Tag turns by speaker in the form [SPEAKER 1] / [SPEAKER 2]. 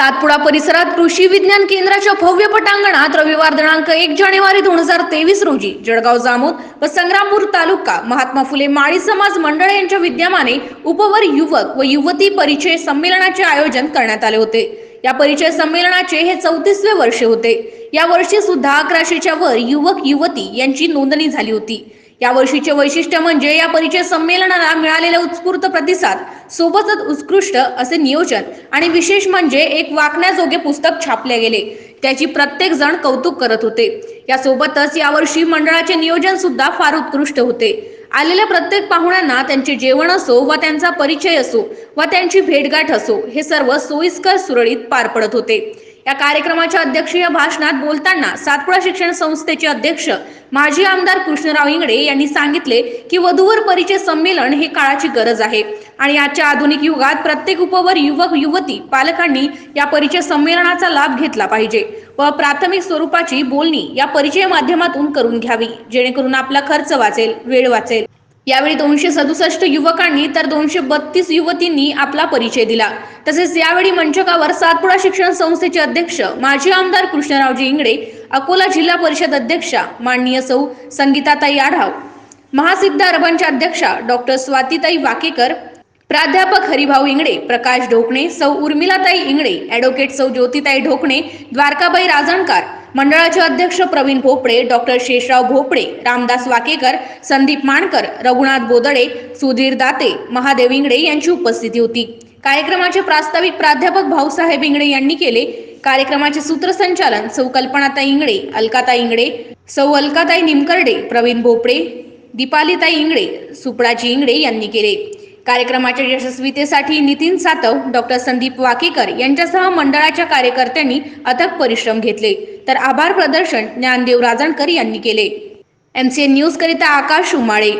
[SPEAKER 1] सातपुडा परिसरात कृषी विज्ञान केंद्राच्या भव्य पटांगणात रविवार दिनांक एक जानेवारी दोन हजार तेवीस रोजी जळगाव जामोद व संग्रामपूर तालुका महात्मा फुले माळी समाज मंडळ यांच्या विद्यमाने उपवर युवक व युवती परिचय संमेलनाचे आयोजन करण्यात आले होते. या परिचय संमेलनाचे हे चौतीसवे वर्ष होते. या वर्षी सुद्धा अकराशेच्या वर युवक युवती यांची नोंदणी झाली होती. या वर्षीचे वैशिष्ट्य म्हणजे या परिचय संमेलनाला मिळालेला उत्स्फूर्त प्रतिसाद सोबतच उत्कृष्ट असे नियोजन आणि विशेष म्हणजे एक वाकण्याजोगे पुस्तक छापले गेले. त्याची प्रत्येक जण कौतुक करत होते. यासोबतच यावर्षी मंडळाचे नियोजन सुद्धा फार उत्कृष्ट होते. आलेल्या प्रत्येक पाहुण्यांना त्यांचे जेवण असो व त्यांचा परिचय असो व त्यांची भेटगाठ असो हे सर्व सोयीस्कर सुरळीत पार पडत होते. या कार्यक्रमाच्या अध्यक्षीय भाषणात बोलताना सातपुडा शिक्षण संस्थेचे अध्यक्ष माजी आमदार कृष्णराव इंगडे यांनी सांगितले की वधूवर परिचय संमेलन हे काळाची गरज आहे. आणि आजच्या आधुनिक युगात प्रत्येक उपवर युवक युवती पालकांनी या परिचय संमेलनाचा लाभ घेतला पाहिजे व प्राथमिक स्वरूपाची बोलणी या परिचय माध्यमातून करून घ्यावी. जेणेकरून आपला खर्च वाचेल वेळ वाचेल. यावेळी दोनशे सदुसष्ट युवकांनी तर दोनशे बत्तीस युवतींनी आपला परिचय दिला. तसेच यावेळी मंचकावर सातपुडा शिक्षण संस्थेचे अध्यक्ष माजी आमदार कृष्णरावजी इंगडे अकोला जिल्हा परिषद अध्यक्षा माननीय सौ संगीताताई आढाव. महासिद्ध अर्बनच्या अध्यक्षा डॉक्टर स्वातीताई वाकेकर प्राध्यापक हरिभाऊ इंगडे प्रकाश ढोकणे सौ उर्मिलाताई इंगडे ॲडव्होकेट सौ ज्योतिताई ढोकणे द्वारकाबाई राजणकार मंडळाचे अध्यक्ष प्रवीण भोपळे डॉक्टर शेषराव भोपळे रामदास वाकेकर संदीप माणकर रघुनाथ बोदडे सुधीर दाते महादेव इंगडे यांची उपस्थिती होती. कार्यक्रमाचे प्रास्ताविक प्राध्यापक भाऊसाहेब इंगडे यांनी केले. कार्यक्रमाचे सूत्रसंचालन सौ कल्पनाताई इंगडे अलकाताई इंगडे सौ अलकाताई निमकर्डे प्रवीण भोपळे दीपालीताई इंगडे सुपडाजी इंगडे यांनी केले. कार्यक्रमाच्या यशस्वीतेसाठी नितीन सातव डॉक्टर संदीप वाकेकर यांच्यासह मंडळाच्या कार्यकर्त्यांनी अथक परिश्रम घेतले. तर आभार प्रदर्शन ज्ञानदेव राजणकर यांनी केले. एमसीएन न्यूज करिता आकाश उमाळे.